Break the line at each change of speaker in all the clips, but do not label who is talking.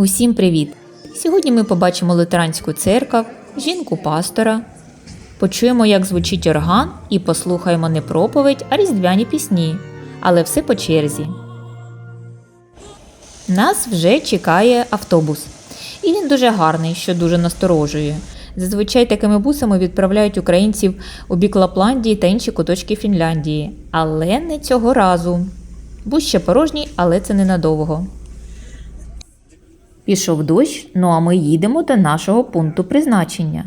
Усім привіт! Сьогодні ми побачимо литеранську церкву, жінку пастора, почуємо, як звучить орган, і послухаємо не проповідь, а різдвяні пісні, але все по черзі. Нас вже чекає автобус. І він дуже гарний, що дуже насторожує. Зазвичай такими бусами відправляють українців у бік Лапландії та інші куточки Фінляндії. Але не цього разу. Бус ще порожній, але це ненадовго. Пішов дощ, ну а ми їдемо до нашого пункту призначення.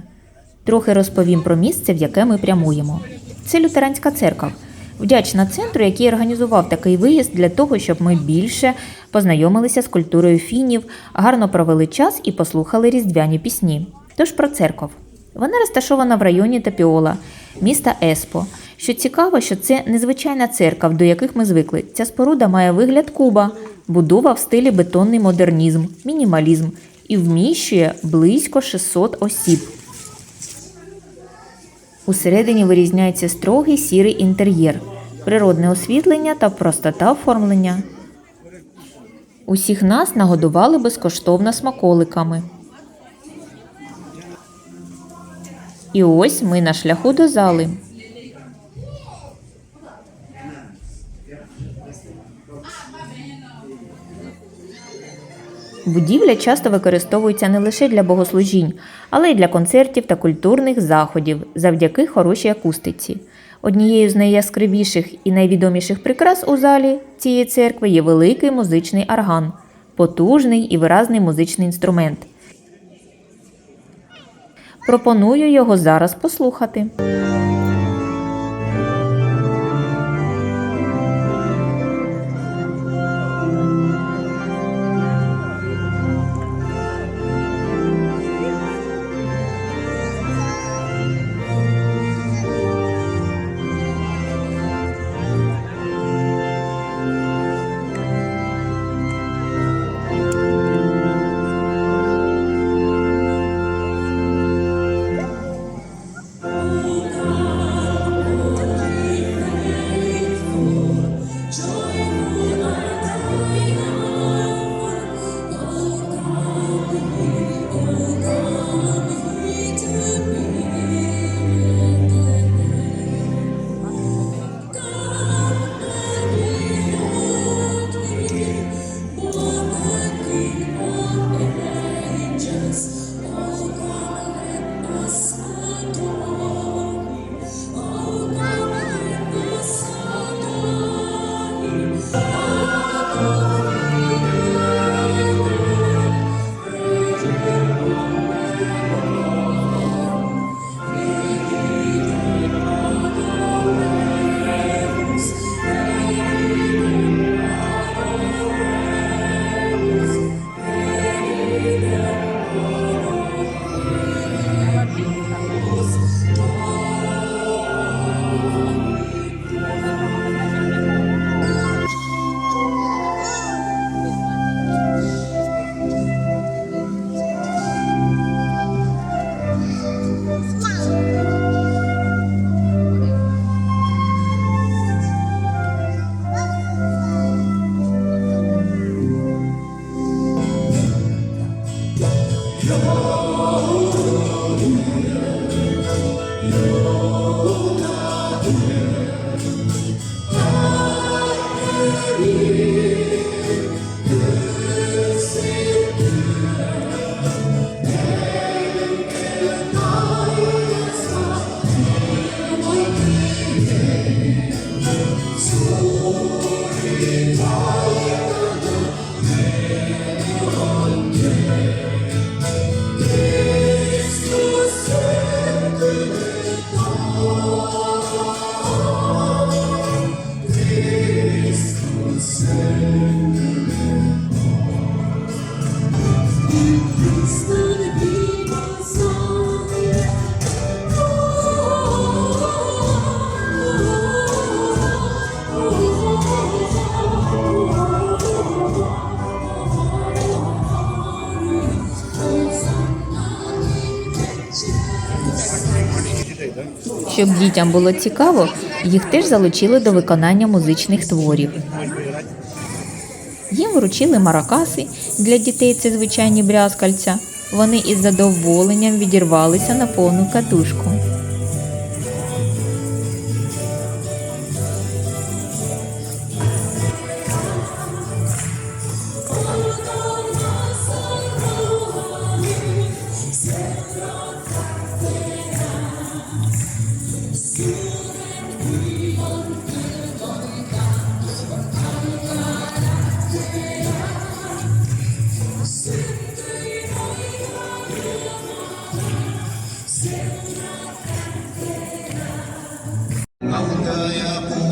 Трохи розповім про місце, в яке ми прямуємо. Це лютеранська церква. Вдячна центру, який організував такий виїзд для того, щоб ми більше познайомилися з культурою фінів, гарно провели час і послухали різдвяні пісні. Тож про церков. Вона розташована в районі Тапіола, міста Еспо. Що цікаво, що це незвичайна церква, до яких ми звикли. Ця споруда має вигляд куба, будова в стилі бетонний модернізм, мінімалізм і вміщує близько 600 осіб. Усередині вирізняється строгий сірий інтер'єр, природне освітлення та простота оформлення. Усіх нас нагодували безкоштовно смаколиками. І ось ми на шляху до зали. Будівля часто використовується не лише для богослужінь, але й для концертів та культурних заходів завдяки хорошій акустиці. Однією з найяскравіших і найвідоміших прикрас у залі цієї церкви є великий музичний орган, потужний і виразний музичний інструмент. Пропоную його зараз послухати. Щоб дітям було цікаво, їх теж залучили до виконання музичних творів.
Їм вручили маракаси для дітей це звичайні брязкальця. Вони із задоволенням відірвалися на повну катушку.
الموتى يقومون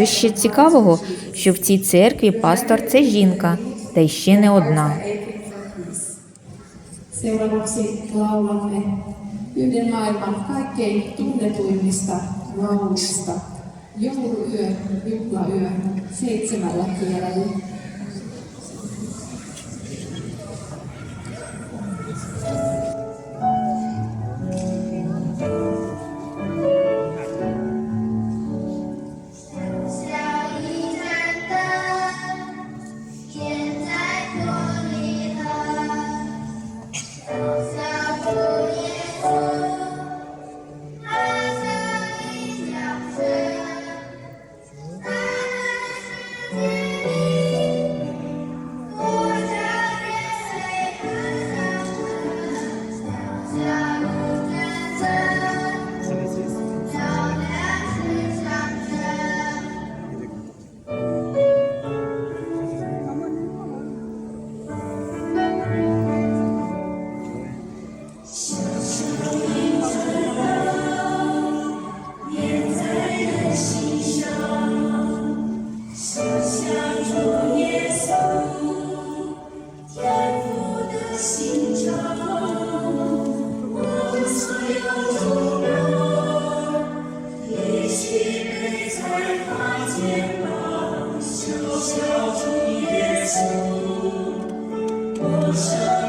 Що ще цікавого, що в цій церкві пастор це жінка, та й ще не одна. Seuraavaksi laulamme yhden maailman kaikkein tunnetuimmista lauluista. Jouluyö, juhlayö seitsemällä kielellä. 一
盏灯，念在人心上。小小竹叶，我所有一
起在他肩膀。小小竹叶，我想。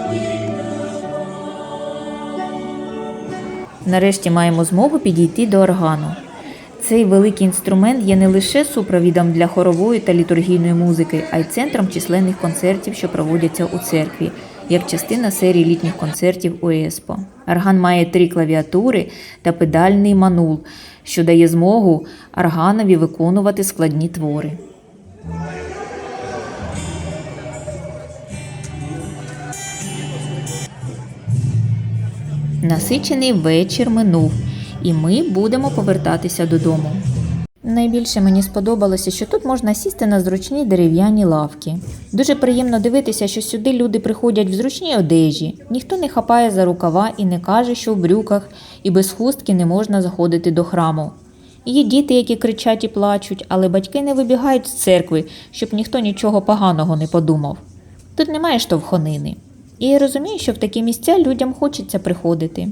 Нарешті маємо змогу підійти до органу. Цей великий інструмент є не лише супровідом для хорової та літургійної музики, а й центром численних концертів, що проводяться у церкві, як частина серії літніх концертів УЕСПО. Орган має три клавіатури та педальний манул, що дає змогу органові виконувати складні твори. Насичений вечір минув, і ми будемо повертатися додому. Найбільше мені сподобалося, що тут можна сісти на зручні дерев'яні лавки. Дуже приємно дивитися, що сюди люди приходять в зручній одежі. Ніхто не хапає за рукава і не каже, що в брюках і без хустки не можна заходити до храму. Є діти, які кричать і плачуть, але батьки не вибігають з церкви, щоб ніхто нічого поганого не подумав. Тут немає штовхонини. І розумію, що в такі місця людям хочеться приходити.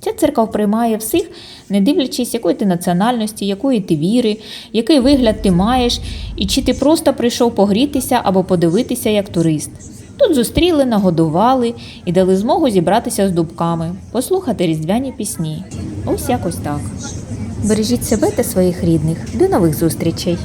Ця церква приймає всіх, не дивлячись, якої ти національності, якої ти віри, який вигляд ти маєш, і чи ти просто прийшов погрітися або подивитися як турист. Тут зустріли, нагодували і дали змогу зібратися з дубками, послухати різдвяні пісні. Ось якось так. Бережіть себе та своїх рідних. До нових зустрічей!